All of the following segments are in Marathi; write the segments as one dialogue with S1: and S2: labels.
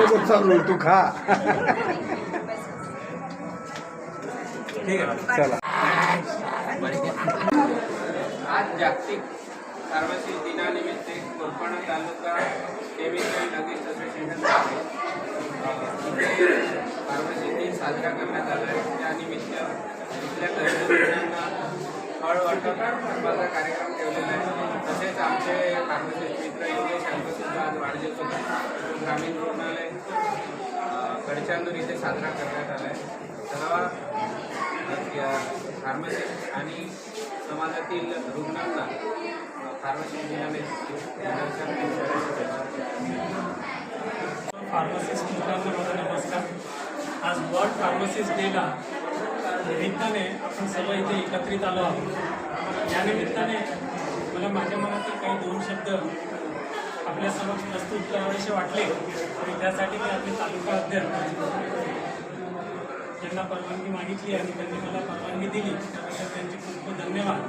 S1: नको चालू तू खा. चला.
S2: आज जागतिक फार्मसी दिनानिमित्त Korpana taluka chemical druggist association pharmacy दिन साजरा करण्यात आला आहे. त्यानिमित्त इथल्या कर्मचाऱ्यांना फळ वाटप करण्याचा कार्यक्रम ठेवलेला आहे. तसेच आमचे फार्मसिस्ट आज वाढदिवस होता. ग्रामीण रुग्णालय गडचांदूर इथे साजरा करण्यात आला आहे. सर्व फार्मसिस्ट आणि समाजातील रुग्णांना फार्मसी
S3: फार्मसिस्ट फार्मासिस्ट माझा नमस्कार. आज वर्ल्ड फार्मसिस्ट डेला निमित्ताने आपण सर्व इथे एकत्रित आलो आहोत. या निमित्ताने मला माझ्या मनातील काही दोन शब्द आपल्या समक्ष प्रस्तुत करावेसे वाटले आणि त्यासाठी मी आपले तालुका अध्यक्ष यांना परवानगी मागितली आणि त्यांनी मला परवानगी दिली त्याबद्दल त्यांचे खूप खूप धन्यवाद.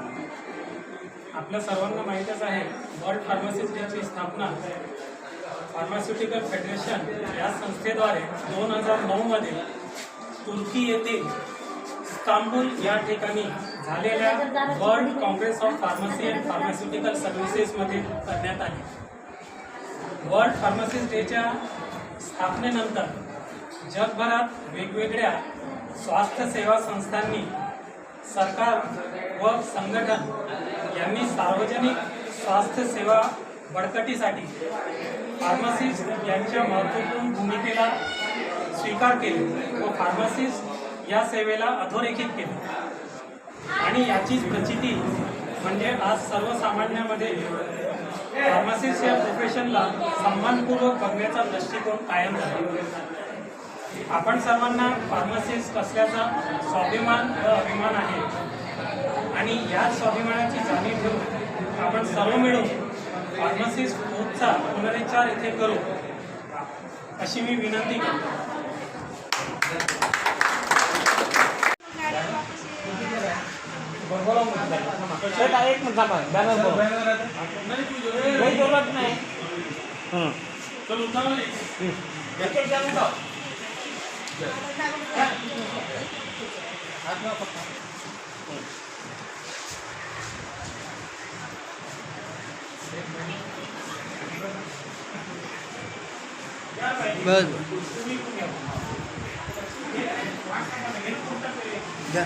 S3: आपल्या सर्वांना माहीतच आहे वर्ल्ड फार्मासिस्ट याची स्थापना फार्मास्युटिकल फेडरेशन या संस्थेद्वारे दोन हजार नऊमध्ये तुर्की येथील इस्तांबुल या ठिकाणी झालेल्या world congress of pharmacy and pharmaceutical सर्व्हिसेसमध्ये करण्यात आली. वर्ल्ड फार्मासिस्ट डेच्या स्थापनेनंतर जगभरात वेगवेगळ्या स्वास्थ्य सेवा संस्थांनी सरकार व संघटन यांनी सार्वजनिक स्वास्थ्य सेवा बळकटीसाठी फार्मासिस्ट यांच्या महत्त्वपूर्ण भूमिकेला स्वीकार केले व फार्मासिस्ट या सेवेला अधोरेखित केले. आणि याचीच प्रचिती म्हणजे आज सर्वसामान्यामध्ये फार्मासिस्ट या प्रोफेशनला सन्मानपूर्वक बघण्याचा दृष्टिकोन कायम झाला आपण सर्वांना फार्मासिस्ट असल्याचा स्वाभिमान व अभिमान आहे. आणि या स्वाभिमानाची जाणीव ठेवून आपण सर्व मिळून फार्मासिस्ट कोर्सचा पुनरुच्चार इथे करू. अशी मी विनंती करतो.
S4: બોલો બેટા એક મિનિટ સાંભળ બેનર બોલો નહીં જરૂરત નહીં હમ
S1: ચલો ઉતારો ને
S5: એક એક જાણ ઉતારો હાથમાં પકડ બસ જા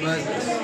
S5: Gracias.